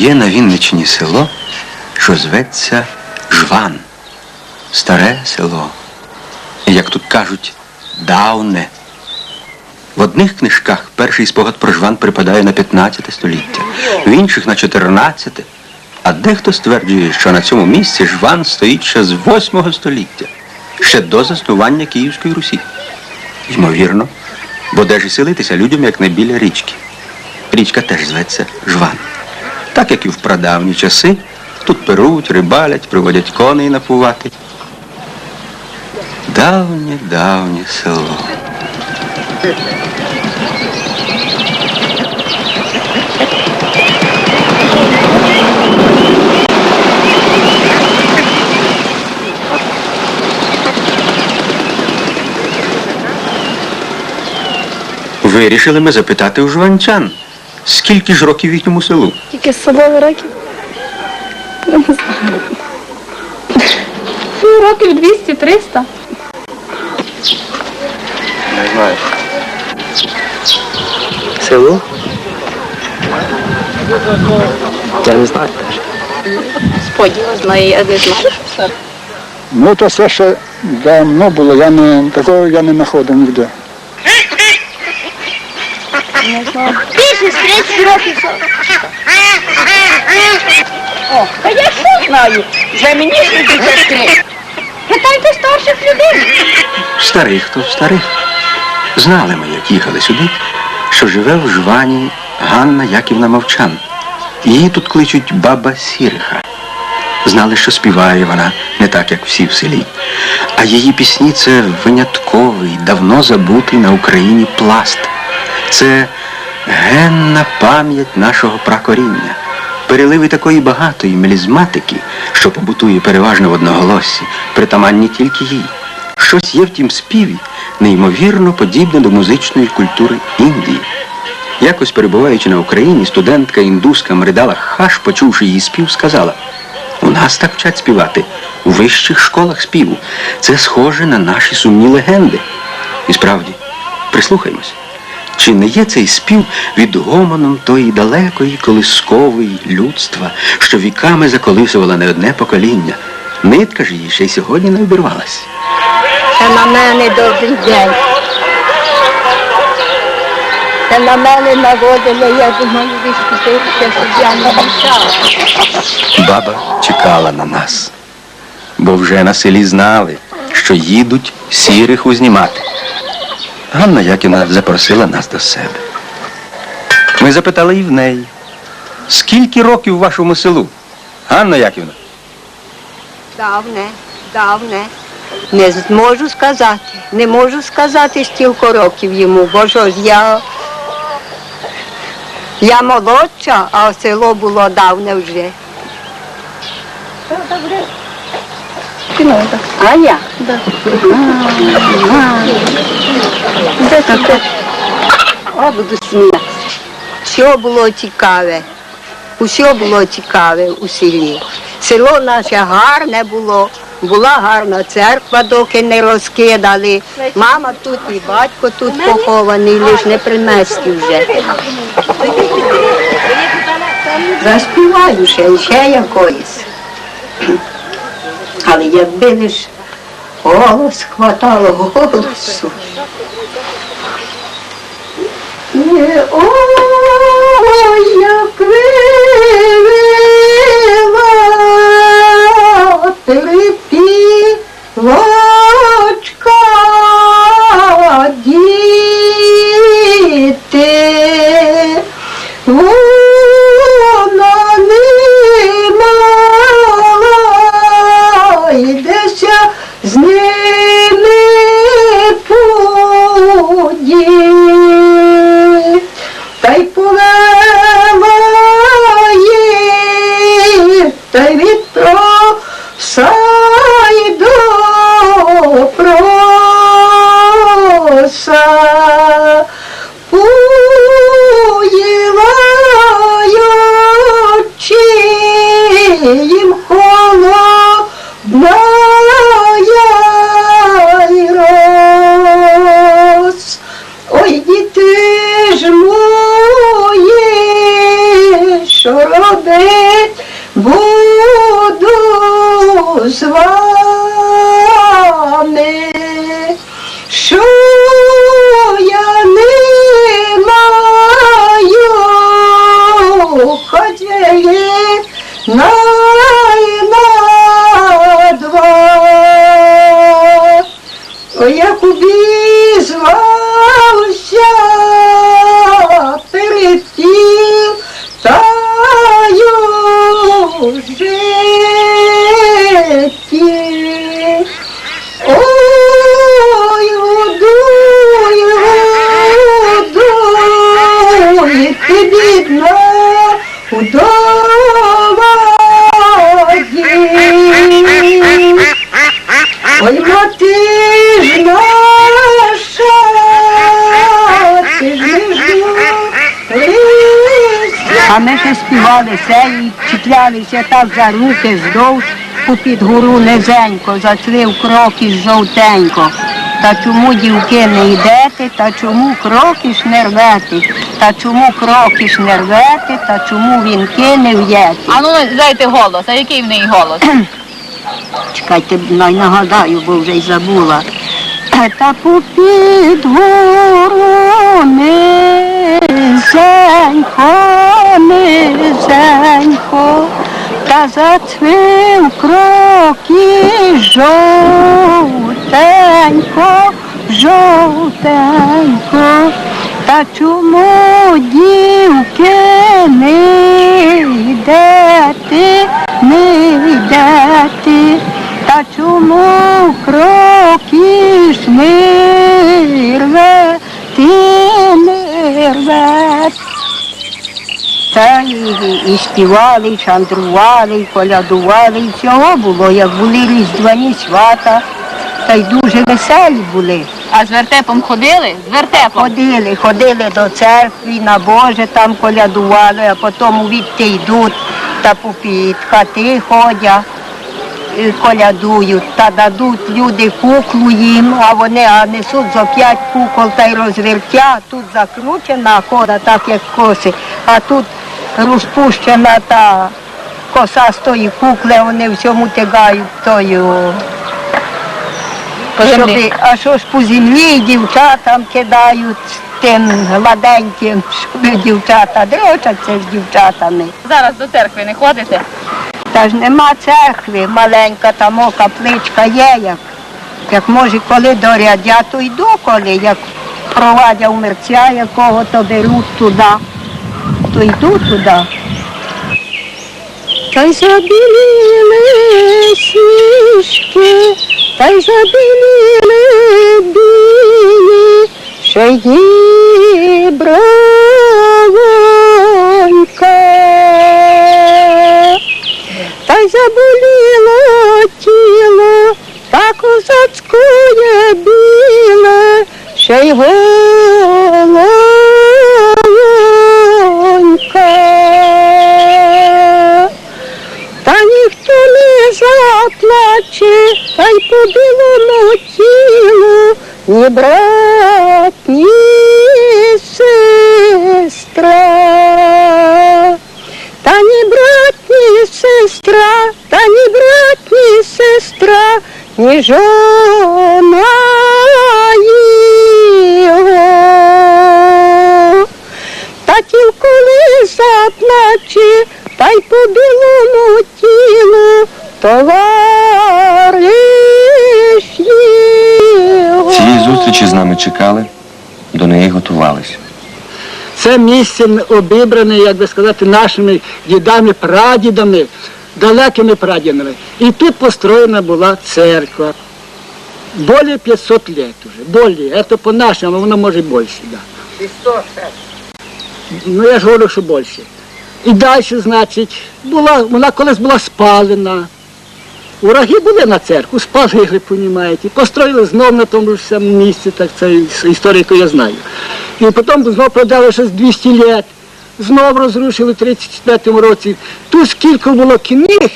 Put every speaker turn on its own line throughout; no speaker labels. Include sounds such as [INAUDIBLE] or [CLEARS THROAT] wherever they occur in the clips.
Є на Вінниччині село, що зветься Жван. Старе село. Як тут кажуть, давне. В одних книжках перший спогад про Жван припадає на 15 століття, в інших на 14. А дехто стверджує, що на цьому місці Жван стоїть ще з 8 століття, ще до заснування Київської Русі. Ймовірно, бо де ж і селитися людям, як не біля річки. Річка теж зветься Жван. Так як і в прадавні часи, тут перуть, рибалять, приводять коней напувати. Давнє, давнє село. Вирішили ми запитати у жванчан, скільки ж років їхньому селу?
Тільки з собою років. Я не знаю. Ну, років 200-300.
Не знаю.
Село? Я не знаю теж.
Споділ знає, я не знаю.
Ну, то все ще давно було, я не, такого я не знаходив ніде.
Більше з 30 років. О, я що знаю? Вже мені 63. Питайте старших людей.
Старих то старих. Знали ми, як їхали сюди, що живе в жвані Ганна Яківна Мовчан. Її тут кличуть баба Сіриха. Знали, що співає вона не так, як всі в селі. А її пісні це винятковий, давно забутий на Україні пласт. Це генна пам'ять нашого пракоріння. Переливи такої багатої мелізматики, що побутує переважно в одноголоссі, притаманні тільки їй. Щось є в тім співі, неймовірно подібне до музичної культури Індії. Якось перебуваючи на Україні, студентка індуска Мридала Хаш, почувши її спів, сказала: у нас так вчать співати у вищих школах співу. Це схоже на наші сумні легенди. І справді, прислухаймось. Чи не є цей спів відгомоном тої далекої колискової людства, що віками заколисувала не одне покоління? Нитка ж її ще й сьогодні не обірвалась.
Це на мене добрий день. Це на мене наводили, я думаю, відкупитися, щоб я не мішала.
Баба чекала на нас, бо вже на селі знали, що їдуть сірих узнімати. Ганна Яківна запросила нас до себе. Ми запитали і в неї, скільки років вашому селу? Ганна Яківна?
Давне, давне. Не зможу сказати. Не можу сказати стільки років йому, бо що ж я. Я молодша, а село було давне вже. А я? Таке? О, буду сміятися. Все було цікаве. Усе було цікаве у селі. Село наше гарне було, була гарна церква, доки не розкидали. Мама тут і батько тут похований, лиш не принести вже. Заспіваю ще, ще якоїсь. Але якби лиш голос хватало голосу. Ой, як вивела трипілочка та й вітро проса. Уїла їм холодна роз. Ой, діти ж мої, що робить з вами, що я не маю, хоч най на два. Як обізвався Мати ж наша, ти ж не А ми ще співали сеї, чіплялися так за руки здовж, попід гору низенько, зайшли в кроки жовтенько. Та чому дівки не йдете, та чому кроки ж не рвете, та чому кроки ж не рвете, та чому вінки не в'єте.
А ну дайте голос, а який в неї голос? [CLEARS THROAT]
Чекайте, най нагадаю, бо вже й забула. Та попід гору низенько, низенько, та зацвів кроки жовтенько, жовтенько, та чому дівки і, співали, і шандрували, і колядували, і всього було, як були різдвяні свята, та й дуже веселі були.
А з вертепом ходили? З вертепом.
Ходили, ходили до церкви, на Боже там колядували, а потім відти йдуть та попід хати ходять, колядують, та дадуть люди куклу їм, а вони а несуть за п'ять кукол та й розвертя, тут закручена кода, так як коси, а тут розпущена та коса з тої кукли, вони всьому тягають тою.
По.
Щоби- а що ж по землі дівчатам кидають тим гладеньким, щоб дівчата дрочаться з дівчатами.
Зараз до церкви не ходите?
Та ж нема церкви, маленька там капличка є, як, як може коли дорядя, то йду коли, як провадять мерця якого, то беруть туди, то йду туди. Та й забіліли сніжки, та й забіліли білі, що й заплаче, та й по білому тілу, ні брат, ні сестра. Та ні брат, ні сестра, та ні брат, ні сестра, ні жона його. Та тільки заплаче, та й по білому тілу товариш
зустрічі з нами чекали, до неї готувалися.
Це місце обібране, як би сказати, нашими дідами, прадідами, далекими прадідами. І тут построєна була церква. Более 500 лет уже. Более. Это по нашому, воно може більше. Да. Ну я ж говорю, що більше. І далі, значить, була, вона колись була спалена. Враги були на церкву, спалили, розумієте, построїли знов на тому ж самому місці, так це історія, яку я знаю. І потім знов продали щось 200 лет, знов розрушили в 34 році. Тут скільки було книг,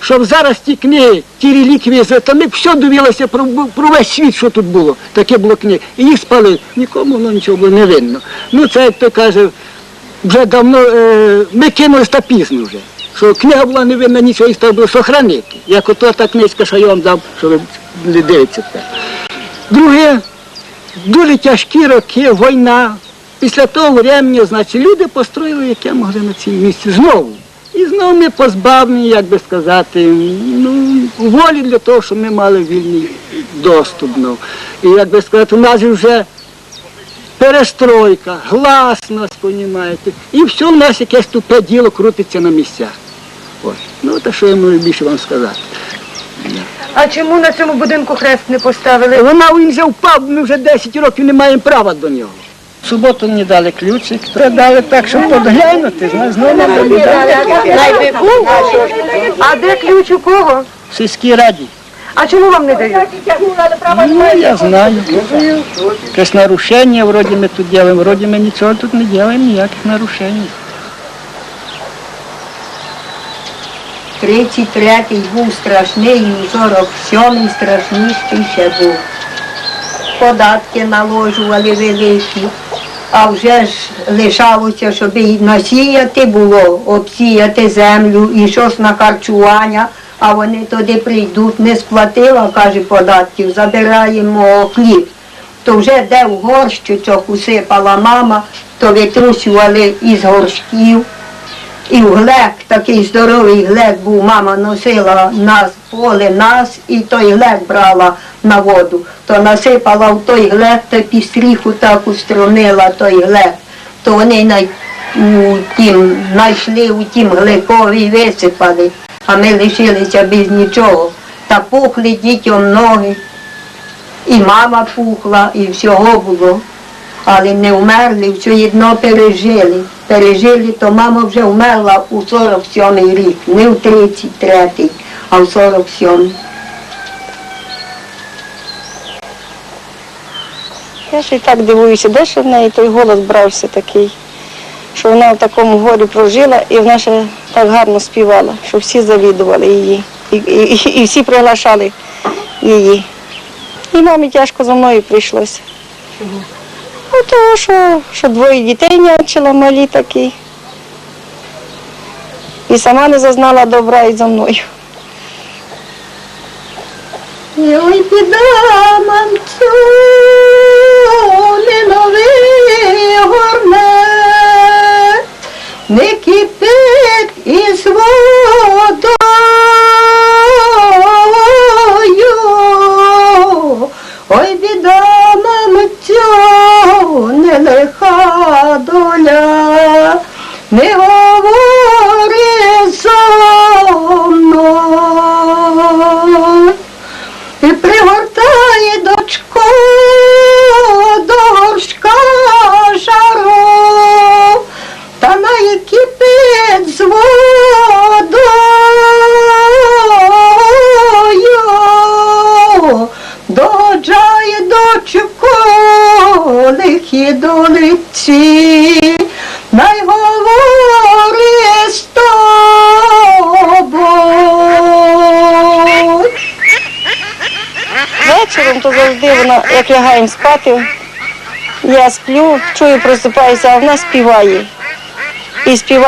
щоб зараз ті книги, ті реліквії, то ми все довілося про, про весь світ, що тут було. Таке було книг. І їх спалили. Нікому воно нічого було не видно. Ну це, як то каже, вже давно е, ми кинулись та пізно вже. Що книга була не винна нічого і треба було сохранити. Як ото та книжка, що я вам дав, що ви не дивитеся. Друге, дуже тяжкі роки, війна. Після того времени, значить, люди построїли, яке могли на цій місці знову. І знову ми позбавлені, як би сказати, ну, волі для того, щоб ми мали вільний доступ. Ну. І як би сказати, у нас вже перестройка, гласність, понімаєте. І все в нас якесь тупе діло крутиться на місцях. От. Ну, та що я можу більше вам сказати.
А чому на цьому будинку хрест не поставили?
Вона він вже впав, ми вже 10 років не маємо права до нього. В суботу мені дали ключик, продали так, щоб подглянути, знаєш, знову нам тобі дали.
А де ключ у кого?
В сільській раді.
А чому вам не дають?
Ну, я знаю. Якесь нарушення, вроді ми тут робимо, вроді ми нічого тут не робимо, ніяких нарушень.
33-й був страшний, і 47-й страшніший ще був. Податки наложували великі, а вже ж лишалося, щоб і насіяти було, обсіяти землю і щось на харчування, а вони туди прийдуть, не сплатила, каже, податків, забираємо хліб. То вже де в горщичок усипала мама, то витрусювали із горшків. І глек, такий здоровий глек був, мама носила нас поле нас, і той глек брала на воду. То насипала в той глек, та під стріху так устромила той глек. То вони на, у тім, знайшли у тім глекові висипали, а ми лишилися без нічого. Та пухли дітям ноги, і мама пухла, і всього було але не вмерли, все одно пережили. Пережили, то мама вже вмерла у 47-й рік, не в 33-й, а в 47-й.
Я ж і так дивуюся, де ж в неї той голос брався такий, що вона в такому горі прожила і вона ще так гарно співала, що всі завідували її. І, і, і всі приглашали її. І мамі тяжко за мною прийшлося. Ну, того, що, що двоє дітей нянчила малі такі. І сама не зазнала добра і за мною.
Ой, піда мамцю, не новий горне, не кипить із водою. Ой, біда
як лягаємо спати, я сплю, чую, просипаюся, а вона співає. І співає